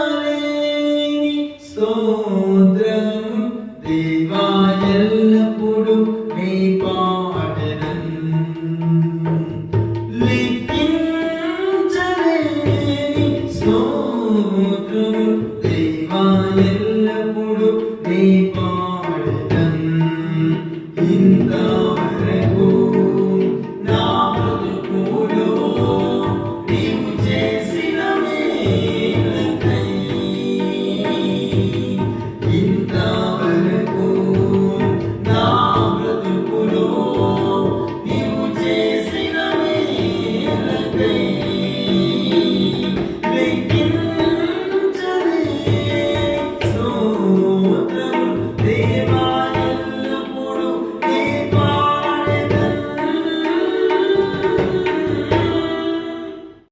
లెక్కించలేని స్తోత్రము దేవా ఎల్లప్పుడు నీ పాటలను లెక్కించలేని స్తోత్రము దేవా ఎల్లప్పుడు be.